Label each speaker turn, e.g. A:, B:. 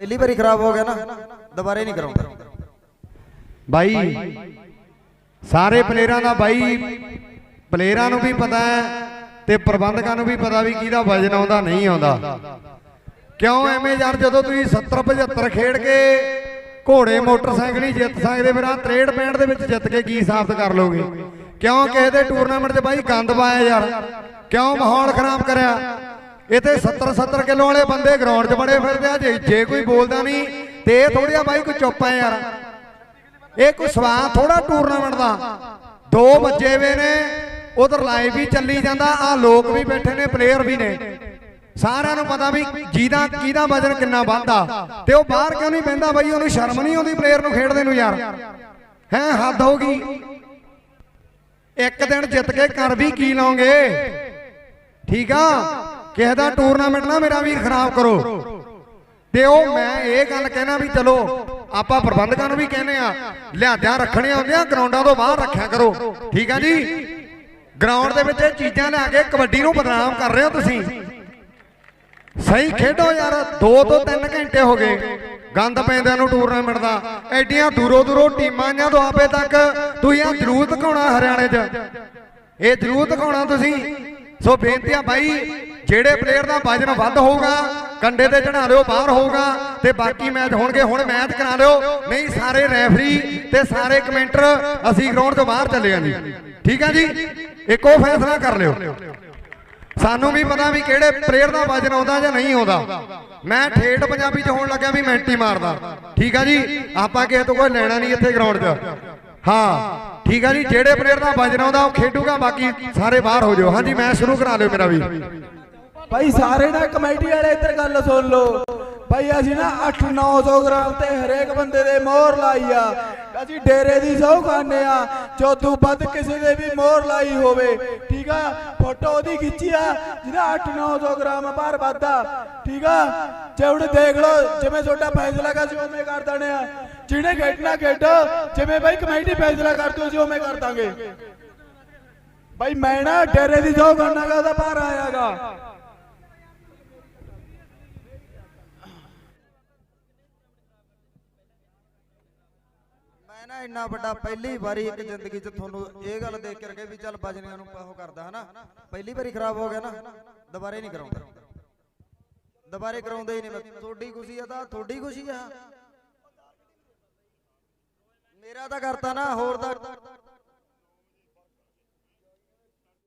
A: ਪਹਿਲੀ ਵਾਰੀ ਖਰਾਬ ਹੋ ਗਿਆ ਨਾ, ਦੁਬਾਰੇ ਨਹੀਂ ਕਰਾਉਂਦਾ।
B: ਬਾਈ, ਸਾਰੇ ਪਲੇਅਰਾਂ ਦਾ ਬਾਈ, ਪਲੇਅਰਾਂ ਨੂੰ ਵੀ ਪਤਾ ਹੈ ਤੇ ਪ੍ਰਬੰਧਕਾਂ ਨੂੰ ਵੀ ਪਤਾ ਵੀ ਕਿਹਦਾ ਵਜਨ ਆਉਂਦਾ, ਨਹੀਂ ਆਉਂਦਾ। ਕਿਉਂ ਐਵੇਂ ਯਾਰ, ਜਦੋਂ ਤੁਸੀਂ 70 75 ਖੇਡ ਕੇ ਘੋੜੇ, ਮੋਟਰਸਾਈਕਲ ਹੀ ਜਿੱਤ ਸਕਦੇ, ਫਿਰ ਆ 63 65 ਦੇ ਵਿੱਚ ਜਿੱਤ ਕੇ ਕੀ ਸਾਬਤ ਕਰ ਲੋਗੇ ਕਿਉਂ ਕਿਸੇ ਦੇ ਟੂਰਨਾਮੈਂਟ 'ਚ ਬਾਈ ਗੰਦ ਪਾਇਆ ਯਾਰ? ਕਿਉਂ ਮਾਹੌਲ ਖਰਾਬ ਕਰਿਆ? ਇੱਥੇ 70 70 ਕਿਲੋ ਵਾਲੇ ਬੰਦੇ ਗਰਾਊਂਡ 'ਚ ਬੜੇ ਫਿਰਦੇ ਆ, ਜੇ ਜੇ ਕੋਈ ਬੋਲਦਾ ਨਹੀਂ, ਤੇ ਇਹ ਬਾਈ, ਕੋਈ ਚੁੱਪ ਆ ਯਾਰ। ਇਹ ਕੋਈ ਸਵਾਦ ਥੋੜਾ ਟੂਰਨਾਮੈਂਟ ਦਾ। ਦੋ ਵੱਜੇ ਵੇ ਨੇ, ਉਧਰ ਲਾਈਵ ਵੀ ਚੱਲੀ ਜਾਂਦਾ ਆ ਲੋਕ ਵੀ ਬੈਠੇ ਨੇ ਪਲੇਅਰ ਵੀ ਨੇ। ਸਾਰਿਆਂ ਨੂੰ ਪਤਾ ਵੀ ਜਿਹਦਾ ਕਿਹਦਾ ਵਜਨ ਕਿੰਨਾ ਵੱਧਦਾ, ਤੇ ਉਹ ਬਾਹਰ ਕਿਉਂ ਨਹੀਂ ਬਹਿੰਦਾ ਬਾਈ? ਉਹਨੂੰ ਸ਼ਰਮ ਨਹੀਂ ਆਉਂਦੀ ਪਲੇਅਰ ਨੂੰ ਖੇਡਦੇ ਨੂੰ ਯਾਰ। ਹੈ, ਹੱਦ ਹੋ ਗਈ। ਇੱਕ ਦਿਨ ਜਿੱਤ ਕੇ ਕਰ ਵੀ ਕੀ ਲਾਉਂਗੇ? ਠੀਕ ਆ? ਕਿਸੇ ਦਾ ਟੂਰਨਾਮੈਂਟ ਨਾ ਮੇਰਾ ਵੀਰ ਖਰਾਬ ਕਰੋ। ਤੇ ਉਹ ਮੈਂ ਇਹ ਗੱਲ ਕਹਿਣਾ ਵੀ ਚਲੋ, ਆਪਾਂ ਪ੍ਰਬੰਧਕਾਂ ਨੂੰ ਵੀ ਕਹਿੰਦੇ ਆ ਲਿਹਾਜ਼ਾਂ ਰੱਖਣੀਆਂ ਹੁੰਦੀਆਂ ਗਰਾਊਂਡਾਂ ਤੋਂ ਬਾਹਰ ਰੱਖਿਆ ਕਰੋ। ਠੀਕ ਆ ਜੀ? ਗਰਾਊਂਡ ਦੇ ਵਿੱਚ ਇਹ ਚੀਜ਼ਾਂ ਲਿਆ ਕੇ ਕਬੱਡੀ ਨੂੰ ਬਦਨਾਮ ਕਰ ਰਹੇ ਹੋ ਤੁਸੀਂ। ਸਹੀ ਖੇਡੋ ਯਾਰ 2 ਤੋਂ 3 ਘੰਟੇ ਹੋ ਗਏ। ਗੰਦ ਪੈਂਦਿਆਂ ਨੂੰ ਟੂਰਨਾਮੈਂਟ ਦਾ। ਐਡੀਆਂ ਦੂਰੋਂ ਦੂਰੋਂ ਟੀਮਾਂ ਜਾਂ ਦੁਆਬੇ ਤੱਕ ਤੁਸੀਂ ਆ ਜ਼ਰੂਰ ਦਿਖਾਉਣਾ ਹਰਿਆਣੇ 'ਚ। ਇਹ ਜ਼ਰੂਰ ਦਿਖਾਉਣਾ ਤੁਸੀਂ। ਸੋ ਬੇਨਤੀ ਆ ਬਾਈ ਜਿਹੜੇ ਪਲੇਅਰ ਦਾ ਵਜਨ ਵੱਧ ਹੋਊਗਾ, ਕੰਡੇ ਤੇ ਚੜਾ ਲਿਓ ਬਾਹਰ ਹੋਊਗਾ, ਤੇ ਬਾਕੀ ਮੈਚ ਹੋਣਗੇ, ਹੁਣ ਮੈਚ ਕਰਾ ਲਿਓ ਨਹੀਂ, ਸਾਰੇ ਰੈਫਰੀ ਤੇ ਸਾਰੇ ਕਮੈਂਟਰ ਅਸੀਂ ਗਰਾਊਂਡ ਤੋਂ ਬਾਹਰ ਚੱਲੇ ਆਂ ਜੀ। ਠੀਕ ਆ ਜੀ? ਇੱਕੋ ਫੈਸਲਾ ਕਰ ਲਿਓ। ਸਾਨੂੰ ਵੀ ਪਤਾ ਵੀ ਕਿਹੜੇ ਪਲੇਅਰ ਦਾ ਵਜਨ ਆਉਂਦਾ ਜਾਂ ਨਹੀਂ ਆਉਂਦਾ। ਮੈਂ ਠੇਠ ਪੰਜਾਬੀ ਚ ਹੋਣ ਲੱਗਿਆ ਵੀ ਮਿੰਟ ਮਾਰਦਾ। ਠੀਕ ਆ ਜੀ? ਆਪਾਂ ਕਿਸੇ ਤੋਂ ਕੋਈ ਲੈਣਾ ਨਹੀਂ ਇੱਥੇ ਗਰਾਊਂਡ 'ਚ। ਹਾਂ, ਠੀਕ ਆ ਜੀ? ਜਿਹੜੇ ਪਲੇਅਰ ਦਾ ਵਜਨ ਆਉਂਦਾ, ਉਹ ਖੇਡੂਗਾ, ਬਾਕੀ ਸਾਰੇ ਬਾਹਰ ਹੋ ਜਾਓ। ਹਾਂਜੀ ਮੈਚ ਸ਼ੁਰੂ ਕਰਾ ਲਿਓ ਮੇਰਾ ਵੀ।
C: ਭਾਈ ਸਾਰੇ ਨਾ ਕਮੇਟੀ ਵਾਲੇ ਇੱਧਰ ਗੱਲ ਸੁਣ ਲਓ। ਭਾਈ ਅਸੀਂ ਨਾ 8-900 ਗ੍ਰਾਮ ਤੇ ਹਰੇਕ ਬੰਦੇ ਦੇ ਮੋਹਰ ਲਾਈ ਆ। ਅਸੀਂ ਡੇਰੇ ਦੀ ਸਹੁੰ ਖਾਂਦੇ ਆ। ਜੋ ਵੱਧ ਕਿਸੇ ਦੇ ਵੀ ਮੋਹਰ ਲਾਈ ਹੋਵੇ। ਠੀਕ ਆ? ਫੋਟੋ ਉਹਦੀ ਖਿੱਚੀ ਆ। ਜਿਹਦਾ 8-900 ਗ੍ਰਾਮ ਬਾਹਰ ਵੱਧਾ ਠੀਕ ਆ? ਜੇ ਹੁਣ ਦੇਖ ਲਓ, ਜਿਵੇਂ ਤੁਹਾਡਾ ਫੈਸਲਾ ਕਰ ਸੀ ਉਵੇਂ ਕਰ ਦਣੇ ਆ। ਜਿਹਨੇ ਖੇਡਣਾ ਖੇਡੋ। ਜਿਵੇਂ ਭਾਈ ਕਮੇਟੀ ਫੈਸਲਾ ਕਰ ਦਿਓ, ਅਸੀਂ ਉਵੇਂ ਕਰ ਦਾਂਗੇ। ਭਾਈ ਮੈਂ ਨਾ ਡੇਰੇ ਦੀ ਸਹੁੰ ਖਾਣਾ ਗਾ, ਉਹਦਾ ਬਾਹਰ ਆਇਆਗਾ
A: ਮੈਂ ਨਾ ਇੰਨਾ ਵੱਡਾ ਪਹਿਲੀ ਵਾਰੀ ਇੱਕ ਜ਼ਿੰਦਗੀ 'ਚ ਤੁਹਾਨੂੰ ਇਹ ਗੱਲ ਦੇਖ ਕਰਕੇ ਵੀ ਚੱਲ ਵਜਨੀਆਂ ਨੂੰ ਉਹ ਕਰਦਾ ਹਨਾ। ਪਹਿਲੀ ਵਾਰੀ ਖਰਾਬ ਹੋ ਗਿਆ ਨਾ, ਦੁਬਾਰੇ ਨਹੀਂ ਕਰਾਉਂਦਾ। ਦੁਬਾਰੇ ਕਰਾਉਂਦੇ ਹੀ ਨਹੀਂ ਤੁਹਾਡੀ ਖੁਸ਼ੀ ਆ ਤਾਂ ਤੁਹਾਡੀ ਖੁਸ਼ੀ ਆ। ਮੇਰਾ ਤਾਂ ਕਰਤਾ ਨਾ, ਹੋਰ ਤਾਂ